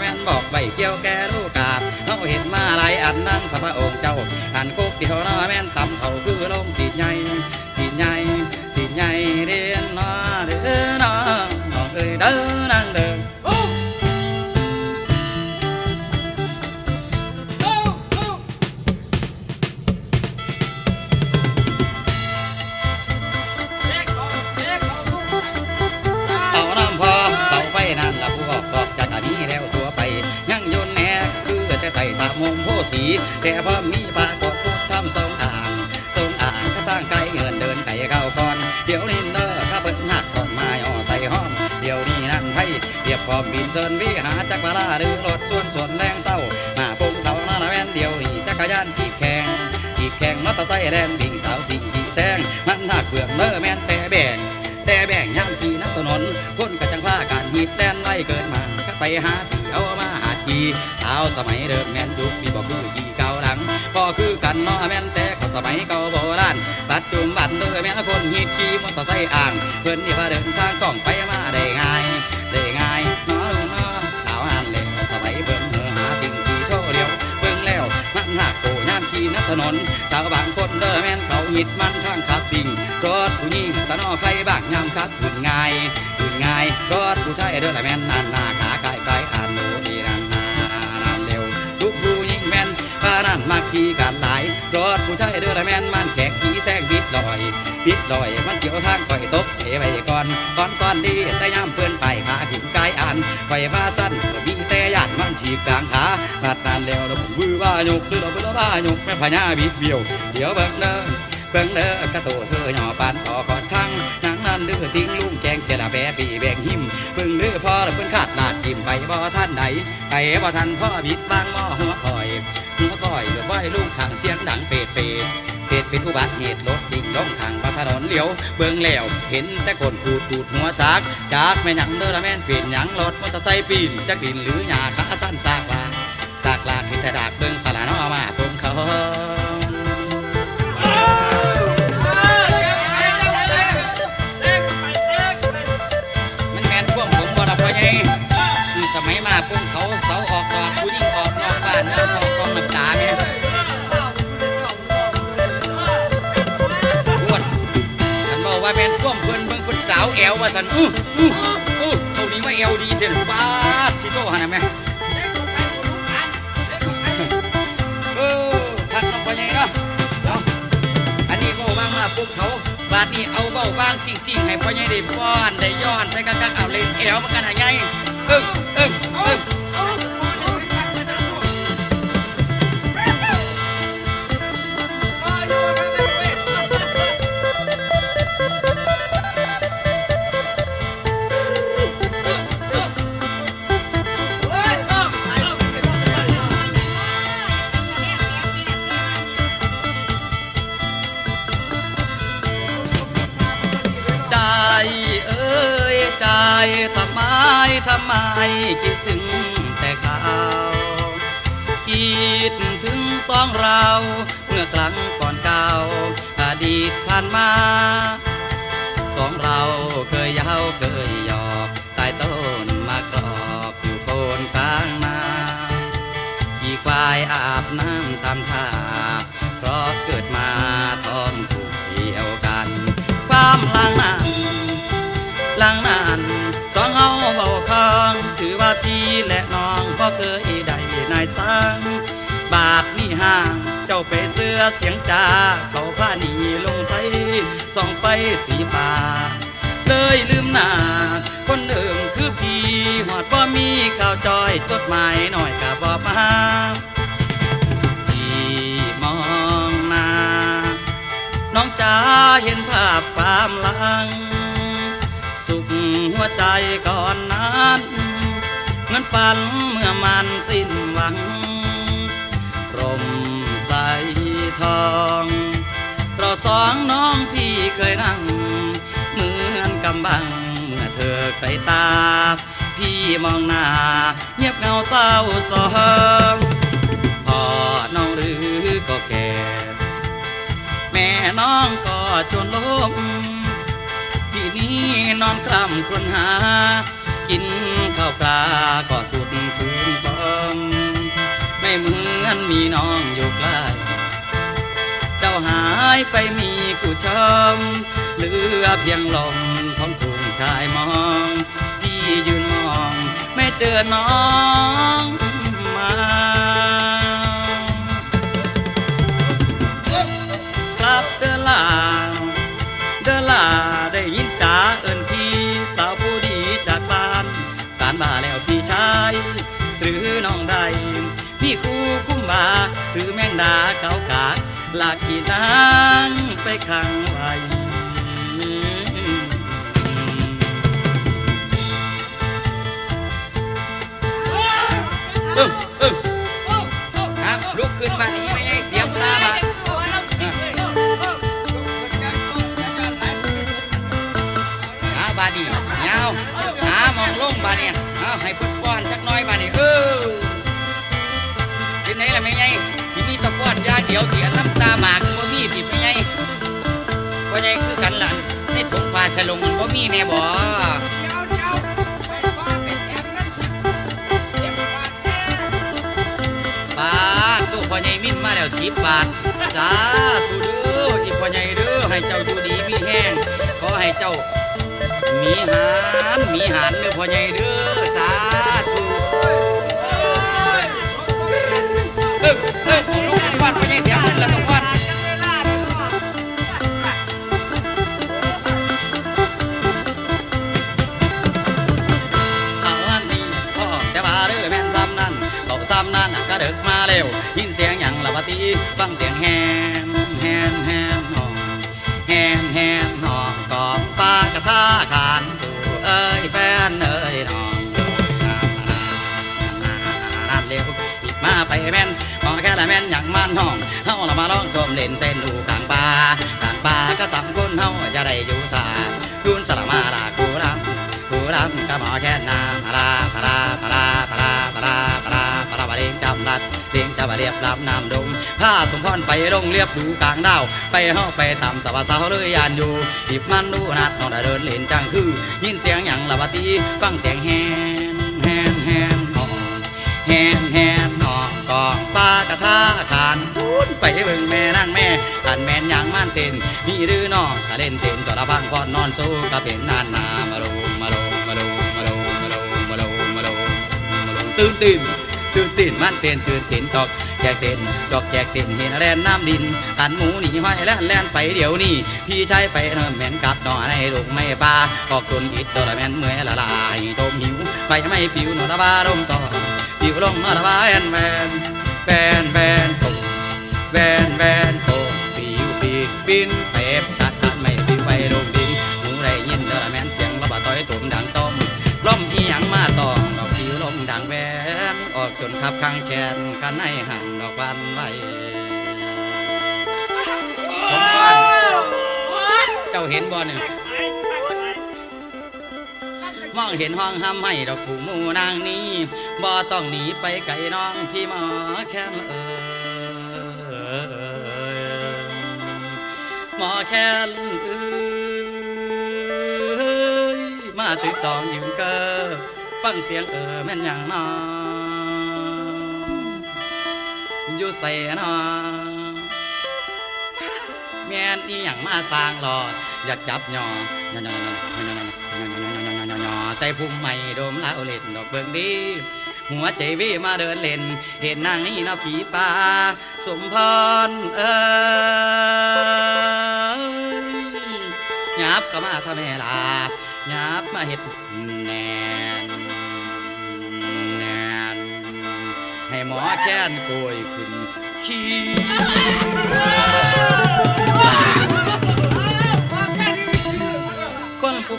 แม่นบอกใบเกี่ยวแกรู้กาดเขาเห็นมาหลายอันนั้นพระองค์เจ้าอันคุกเดียวนั่น เบื่องเนอแม่นแต่แบ่ง แต่แบ่งย่ำขี่นักถนน คนก็จังพากันหีดแล่นไล่เกินมาก็ไปหาสื่อเอามาหาขี่สาวสมัยเดิมแม่นยุคนี่บอกคือขี่เก่าหลังก็คือกันเนาะแม่นแต่เขาสมัยเก่าโบราณปัจจุบันเด้อแม่นคนหีดขี่มอเตอร์ไซค์อ่างเพิ่นนี่พาเดินทางกล่องไปมาได้ง่ายได้ง่ายเนาะลุงเนาะสาวหันเลยสมัยเบิ่งเออหาสิ่งที่โชว์เดียวเบิ่งแล้วมันหักโตย่ามขี่นักถนนสาวบางคนเด้อแม่นิดมันทางขับสิ่งรถผู้หญิงสนอใครบ้างยามขับขึ้นง่ายขึ้นง่ายรถผู้ชายเด้อละแม่นนานนาขาไกลไกลอ่านโนดีนานนานานเร็วทุกผู้หญิงแม่นพานั่นมาขี่กันหลายรถผู้ชายเด้อละแม่นมันแขกขี่แซงบิดลอยบิดลอยมันเสียวทางก่อยตกเทไปก่อนก่อนซ่อนดีแต่ย่ามเพื่อนไปขาขึ้นกายอ่านไฟว่าสั้นก็มีแต่ญาติมันฉีกกลางขาบาดนานแล้วเราผมวือว่าหยกหรือเราเป็นบ้าหยกแม่พญาบิดเบี้ยวเดี๋ยวเบิ่งเด้อ เบิ่งเด้อกระโตเธอห่อปานต่อขอดทั้งนางนั่นเด้อทิ้งลุงแจงเจละแปปีแบ่งหิมเบิ่งเด้อพ่อเพิ่นขาดลาดจิ้มไปบ่ท่านใดไปบ่ทันพ่อบิดบางหม้อหัวคอยหัวคอยเดือไหวลุงข้างเสียงดังเป็ดเป็ดเป็ดเป็นอุบัติเหตุรถสิ่งลงทางบนถนนเลี้ยว เบิ่งแล้ว เห็นแต่คนขูดขูดหัวซากจากแม่หยังเด้อละแม่นเปลี่ยนหยังรถมอเตอร์ไซค์ปีนจักดินหรือหญ้าขาสั้นซากลาซากลาคิดแต่ดากเบิ่งตลาดน้อมาปงเขา ว่าสันอู้อู้อู้เขานี้ว่าเอวดีเถอะป้าดสิโตหันนะแม่เออทักน้องพ่อใหญ่เนาะเนาะอันนี้เบาบ้างมาปุ๊บเขาบาดนี้เอาเบาบ้างสิ่งๆให้พ่อใหญ่ได้ฟ้อนได้ย้อนใส่กักๆเอาเล่นแอวมันกันหายไงเออ คิดถึงแต่ข่าว คิดถึงสองเรา เมื่อครั้งก่อนเก่าอดีตผ่านมา สองเราเคยยาวเคย เสียงจาเขาผ้าหนีลงไทยส่องไฟสีฟ้าเลยลืมหน้าคนเดิมคือพี่หอดบ่มีข่าวจอยจดหมายหน่อยก็บอกมาพี่มองหน้าน้องจ๋าเห็นภาพความหลัง สุขหัวใจก่อนนั้นเหมือนฝันเมื่อมันสิ้นหวัง มื่อเธอใกล้ตา พี่มองหน้า เงียบเงาเศร้าสองพ่อน้องหรือก็แก่ แม่น้องก็จนล้มพี่นี้นอนคร่ำครวญหา กินข้าวปลาก็สุดคืนฟองไม่เหมือนมีน้องอยู่ใกล้เจ้าหายไปมีกูชมเหลือเพียงลมของ ชายมองพี่ยืนมอง ไม่เจอน้องมาครับเดินลาเดินลาได้ยินจ๋าเอินพี่สาวผู้ดีจากบ้านการบ้าแล้วพี่ชายหรือน้องใดพี่ครูคุ้มบาหรือแมงดาเขากากลากอีนางไปขังไว้ ถุงผ้าสลงบ่มีแน่บ่บาทตู้พ่อใหญ่มิ้นมาแล้วสิบบาท สาธุเด้ออีพ่อใหญ่เด้อให้เจ้าอยู่ดีมีแห้งขอให้เจ้า มีหานมีหานเด้อพ่อใหญ่เด้อสา เร็วยินเสียงหยังละวะตีฟังเสียงแฮนแฮนแฮนหองแฮนแฮนหองกองปลากระทาขานสู่เอ้ยแฟนเอ้ยน้องนานเร็วอีกมาไปแม่นมองแค่ละแม่นอย่างมันห้องเฮาละมาลองชมเล่นเส้นดูกลางป่ากลางป่าก็สำคนเฮาจะได้อยู่สายุนสละมาลาคูลำผู้รำก็หมอแค่นาพาราพาราพาราพารา เลียงจำบาเรียบลำน้ำดงผ้าสมพรไปลงเรียบดูกลางดาว ไปเฮาไปตามสวาสาวเลยยานอยู่หยิบมันดูนัดนองได้เดินเล่นจังคือ ยินเสียงหยังละวตีฟังเสียงแฮนแฮนแฮนหองแฮนแฮนหองกองปลากระทาขานพูนไปเบิ่งแม่นั่งแม่ขันแม่นหยังมันเต้นมีหรือนอถ้าเล่นเต้นก็ระพังพอนนอนสู้ก็เป็นนานนามาลงมาลงมาลงมาลงมาลงมาลงมาลงมาลงตื่นตื่น ตื่นตื่นมันเต้นตื่นตื่นตอกแจกเต้นจอกแจกเต้นเห็นแลนน้ำดินขันหมูหนีห้อยแล่นแล่นไปเดี๋ยวนี้พี่ชายไปเริ่มแม่นกัดนอในลูกไม่ปลาออกจนอิดโดนแม่นเมื่อยละลายจมหิวไปไม่ผิวหนอระบาลงต่อผิวลงนอระบาแอนแมนแบนแบนโฟแบนแบนโฟผิวปีกบินเป๊ เจ้าเห็นบ่เนี่ยมองเห็นห้องห้ำให้ดอกผู้มูนางนี้บ่ต้องหนีไปไกลน้องพี่หมอแค่เออหมอแค่เออมาตึกตองยืมเกอฟังเสียงเออแม่นอย่างน้ออยู่ใส่น้อง แม่นอีหยังมาสร้างหลอดอยากจับหยอหยอหยอหยอหยอหยอหยอหยอหยอหยอหยอหยอใส่พุ่มไม่ดมแล้วเล่นดอกเบิ่งดีหัวใจวิมาเดินเล่น เห็นนางนี่นะผีป่าสมพรเอ้ยหยับก็มาทำแม่ลาหยับมาเห็ดแนนแนนให้หมอแช่นโกยขึ้นขี้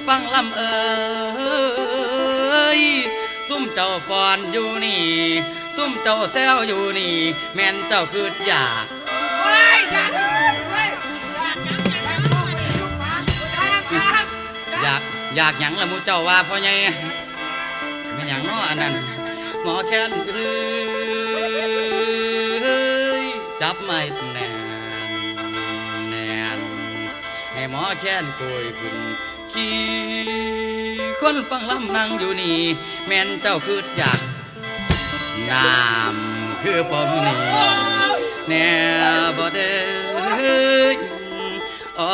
ฟังลำเอ๋ยซุ่มเจ้าฟอนอยู่นี่ ซุ่มเจ้าแซวอยู่นี่ แม่นเจ้าคืออยากอยากอยากหยังละมูเจ้าว่าพ่อไงไม่หยังนาะอันนั้น หมอแค้นเลยจับไม่แน่นแน่นให้หมอแค้นโกยขึ้นีคนฟังลำนั่งอยู่นี่ แม่นเจ้าคืออยากน้ำคือผมนี่แน่บ่ได้อโอ้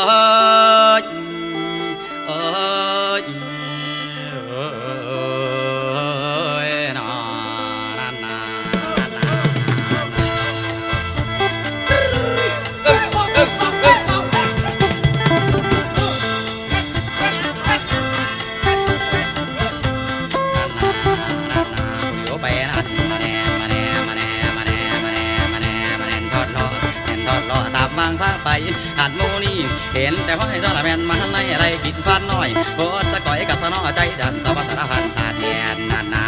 หัดโมนี่เห็นแต่ห้อยดอลแมนมาในอะไรกินฟันน้อยโบสะก่อยกับสนอใจดันสวัสดพันตาเทียนนานา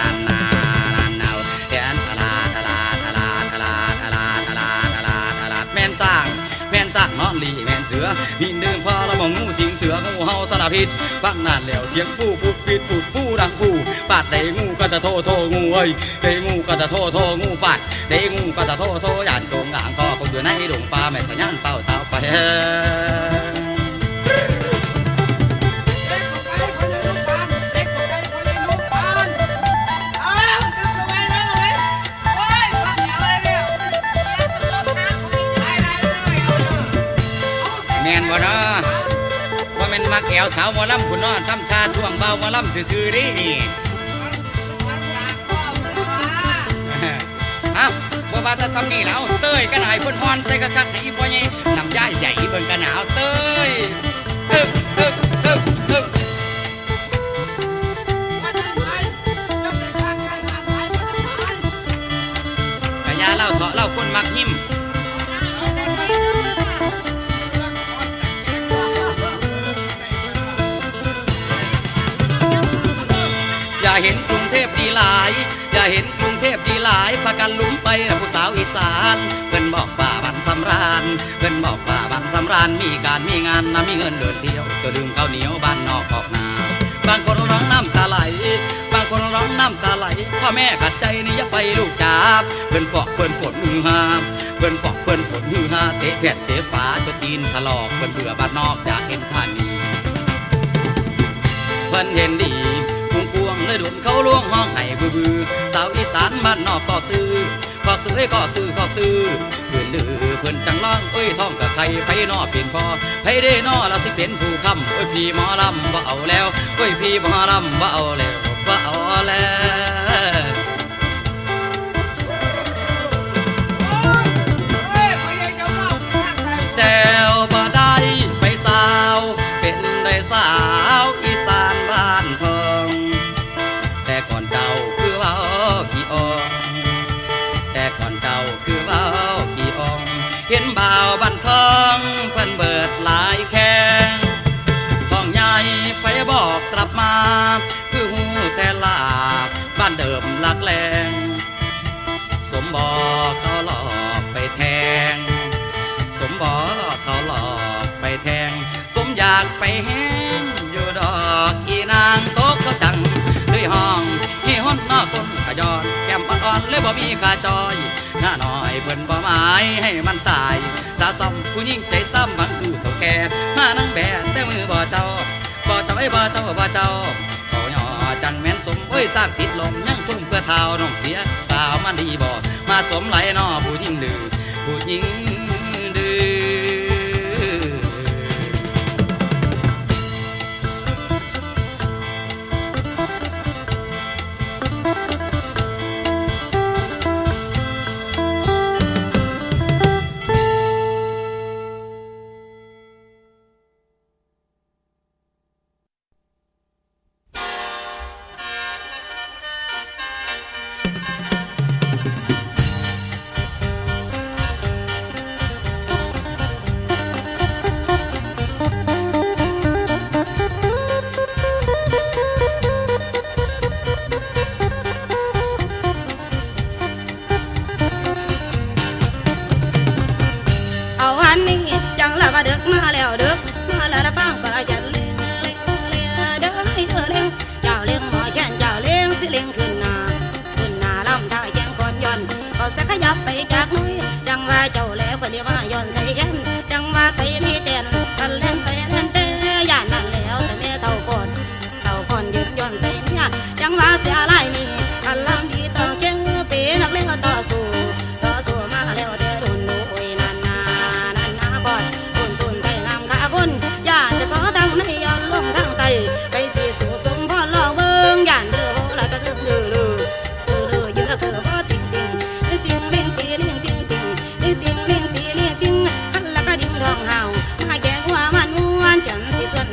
นานานานาแทนตลาดตลาดตลาดตลาดตลาดตลาดตลาดตลาดแมนสร้างแมนสร้างนอนลีแมนเสือดินเดิมพอละมองงูสิงเสืองูเห่าสารพิษฟังนานแล้วเสียงฟูฟูฟิดฟูฟูดังฟูปาดได้งูก็จะโทโทงูเอ้ยได้งูก็จะโทโทงูปาดได้งูก็จะโทโทยานโกงหางคอ อยู่ในดงป่าแม่สัญญาณเฝ้าเต้าไปแม่นบ่เนาะว่าแม่นมาแก้วสาวหมอลำคุณนาะทำท่าท่วงเบาหมอลำซื่อๆเดินี่ บ่ว่าแต่ซ้ำนี่แล้วเต้ยกันให้เพิ่นฮอนใส่คักๆให้อีพ่อใหญ่น้ำยาใหญ่เบิ่งกันหนาวเต้ยเอิบเอิบเอิบเอิบกะยาเล่าเถาะเล่าคนมักหิม สานเพิ่นบอกป่าบันสำราญเพิ่นบอกป่าบันสำราญมีการมีงานนะมีเงินเดินเที่ยวก็ดื่มข้าวเหนียวบ้านนอกออกนาบางคนร้องน้ำตาไหล บางคนร้องน้ำตาไหลพ่อแม่ขัดใจนี่อย่าไปลูกจ้าบเพิ่นฟอกเพิ่นฝนมือหาเพิ่นฟอกเพิ่นฝนมือหาเตะแผดเตะฝาจนตีนถลอกเพิ่นเบื่อบ้านนอกอยากเห็นท่านีเพิ่นเห็นดีพวงพวงเลยโดนเขาล่วงห้องให้บือบือสาวอีสานบ้านนอกก็ตื้อ เลยก็ตื้อก็ตื้อเพื่อนดื้อเพื่อนจังล่างเอ้ยท้องกับใครไผนอเปลี่ยนพอไผได้นอละสิเป็นผู้คำเอ้ยพี่หมอลำบ่เอาแล้วเอ้ยพี่หมอลำบ่เอาแล้วบ่เอาแล้ว มีขาจอยหน้าหน่อยเพิ่นบ่หมายให้มันตายสาซ้ำผู้หญิงใจซ้ำบังสู้เท่าแก่มานั่งแบนแต่มือบ่เจ้าบ่เจ้าไอ้บ่เจ้าบ่เจ้าเขาหย่อจันแม่นสมเอ้ยสร้างติดลมยังทุ่มเพื่อเท้าน้องเสียสาวมันดีบ่มาสมไหลนอผู้หญิงดื้อผู้หญิง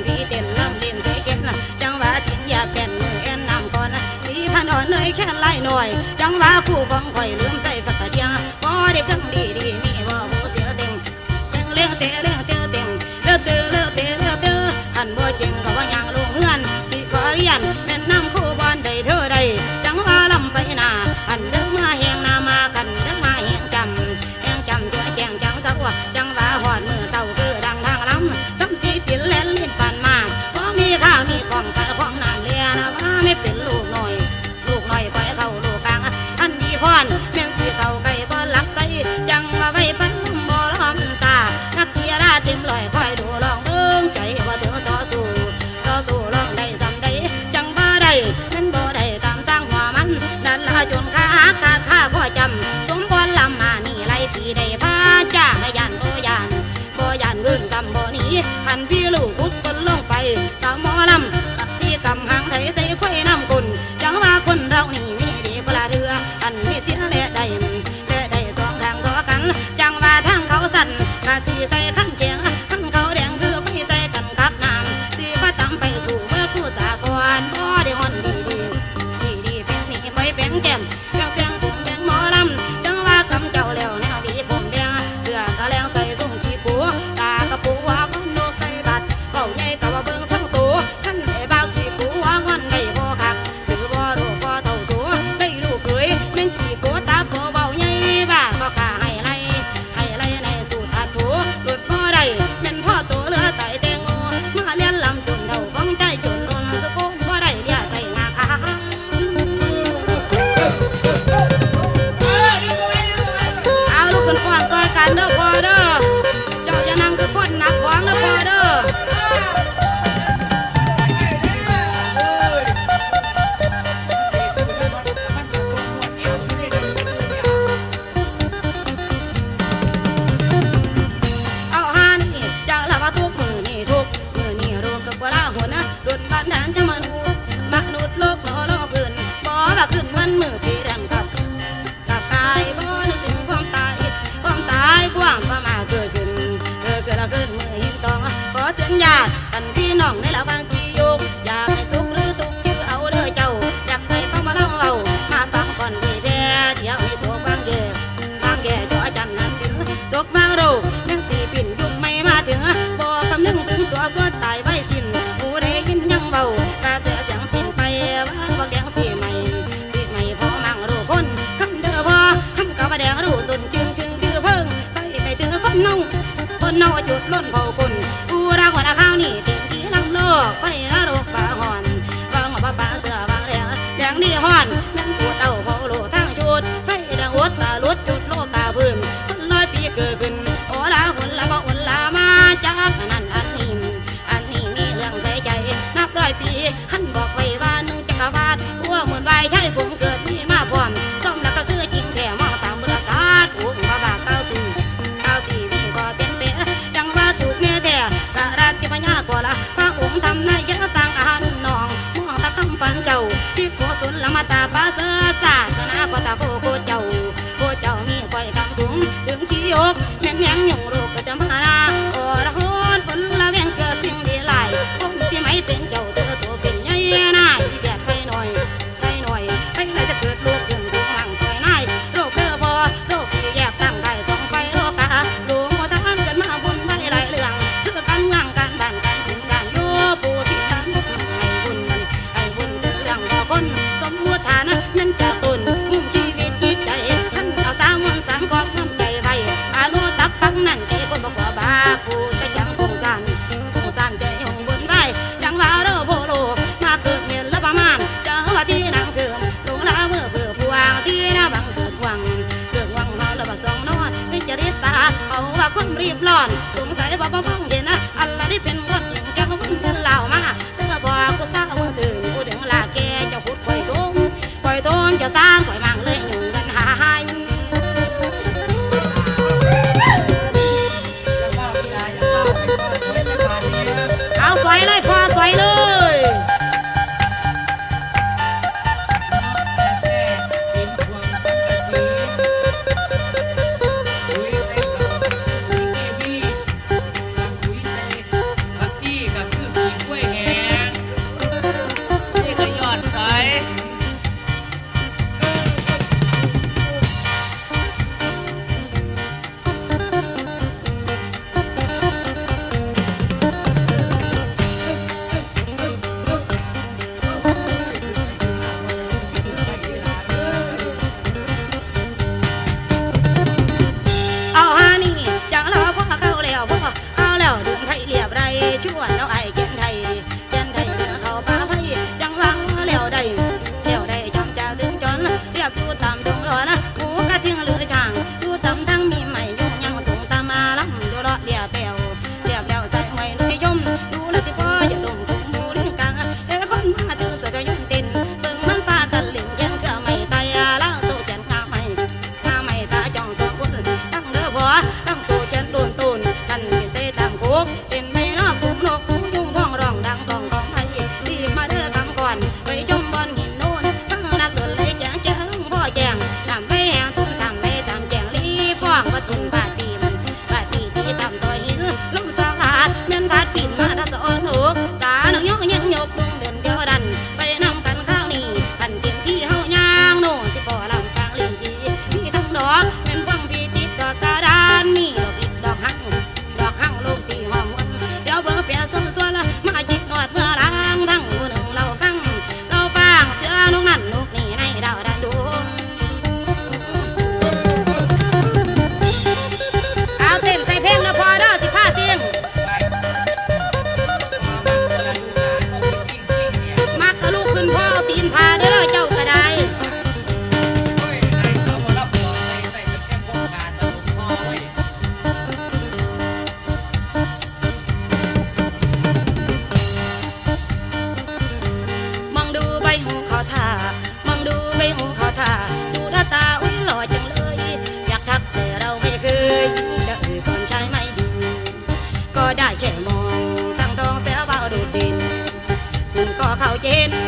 ดีเต้นน้ำดินใส่เก็บนะจังหวะจินยาเป็นมือแอนน้ำก่อนนะสีพันอ่อนเนยแค่ไล่หน่อย จังหวะคู่ของข่อยลืม ก็